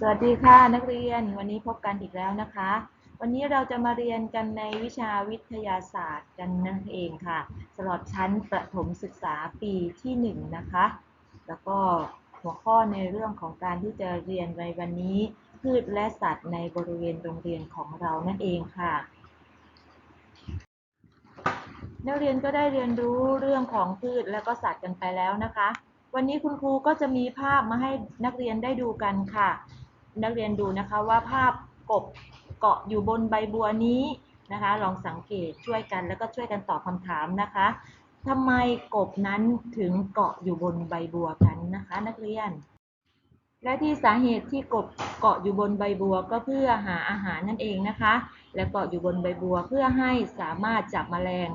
สวัสดีค่ะนักเรียนวันนี้พบกันอีกแล้วนะคะ วันนี้เราจะมาเรียนกันในวิชาวิทยาศาสตร์กันนั่นเองค่ะสำหรับชั้นประถมศึกษาปีที่1นงนะคะ แล้วก็หัวข้อในเรื่องของการที่จะเรียนในวันนี้ พืชและสัตว์ในบริเวณโรงเรียนของเรานั่นเองค่ะ นักเรียนก็ได้เรียนรู้เรื่องของพืชและก็สัตว์กันไปแล้วนะคะ วันนี้คุณครูก็จะมีภาพมาให้นักเรียนได้ดูกันค่ะ นักเรียนดูนะคะว่าภาพกบเกาะอยู่บนใบบัวนี้นะคะ ลองสังเกตช่วยกันแล้วก็ช่วยกันตอบคำถามนะคะทำไมกบนั้นถึงเกาะอยู่บนใบบัวกันนะคะ นักเรียน และที่สาเหตุที่กบเกาะอยู่บนใบบัวก็เพื่อหาอาหารนั่นเองนะคะ และเกาะอยู่บนใบบัวเพื่อให้สามารถจับแมลง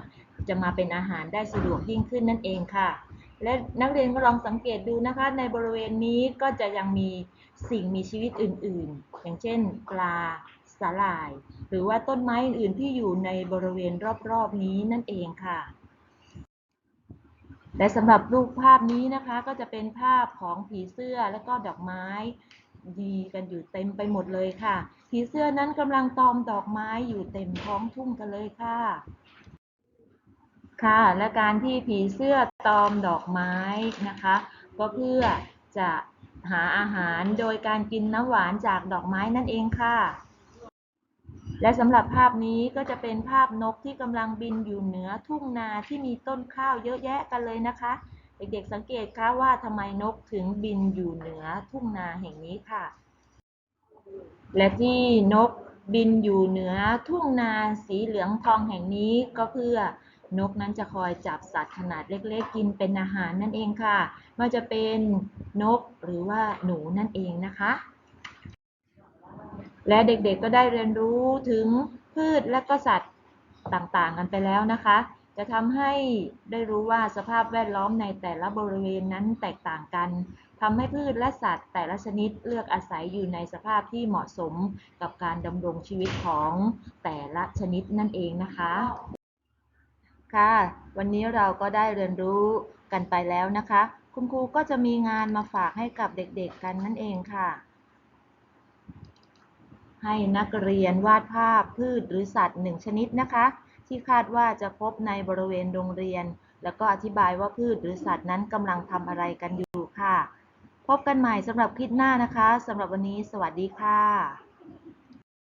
จะมาเป็นอาหารได้สะดวกยิ่งขึ้นนั่นเองค่ะ และนักเรียนก็ลองสังเกตดูนะคะ ในบริเวณนี้ก็จะยังมีสิ่งมีชีวิตอื่น ๆ อย่างเช่น ปลาสาหร่าย หรือว่าต้นไม้อื่น ๆ ที่อยู่ในบริเวณรอบ ๆ นี้นั่นเองค่ะ และสำหรับรูปภาพนี้นะคะก็จะเป็นภาพของผีเสื้อและก็ดอกไม้ดีกันอยู่เต็มไปหมดเลยค่ะ ผีเสื้อนั้นกำลังตอมดอกไม้อยู่เต็มท้องทุ่งกันเลยค่ะ ค่ะ และการที่ผีเสื้อตอมดอกไม้นะคะ ก็เพื่อจะหาอาหารโดยการกินน้ำหวานจากดอกไม้นั่นเองค่ะ และสำหรับภาพนี้ก็จะเป็นภาพนกที่กำลังบินอยู่เหนือทุ่งนาที่มีต้นข้าวเยอะแยะกันเลยนะคะ เด็กๆสังเกตคะว่าทำไมนกถึงบินอยู่เหนือทุ่งนาแห่งนี้ค่ะ และที่นกบินอยู่เหนือทุ่งนาสีเหลืองทองแห่งนี้ก็เพื่อ นกนั้นจะคอยจับสัตว์ขนาดเล็ก ๆ กินเป็นอาหารนั่นเองค่ะไม่ว่าจะเป็นนกหรือว่าหนูนั่นเองนะคะ และเด็กๆก็ได้เรียนรู้ถึงพืชและก็สัตว์ต่างๆกันไปแล้วนะคะ จะทำให้ได้รู้ว่าสภาพแวดล้อมในแต่ละบริเวณนั้นแตกต่างกันทำให้พืชและสัตว์แต่ละชนิดเลือกอาศัยอยู่ในสภาพที่เหมาะสมกับการดำรงชีวิตของแต่ละชนิดนั่นเองนะคะ ค่ะ วันนี้เราก็ได้เรียนรู้กันไปแล้วนะคะ คุณครูก็จะมีงานมาฝากให้กับเด็กๆกันนั่นเองค่ะ ให้นักเรียนวาดภาพพืชหรือสัตว์หนึ่งชนิดนะคะ ที่คาดว่าจะพบในบริเวณโรงเรียน แล้วก็อธิบายว่าพืชหรือสัตว์นั้นกำลังทำอะไรกันอยู่ค่ะ พบกันใหม่สำหรับคลิปหน้านะคะสำหรับวันนี้ สวัสดีค่ะ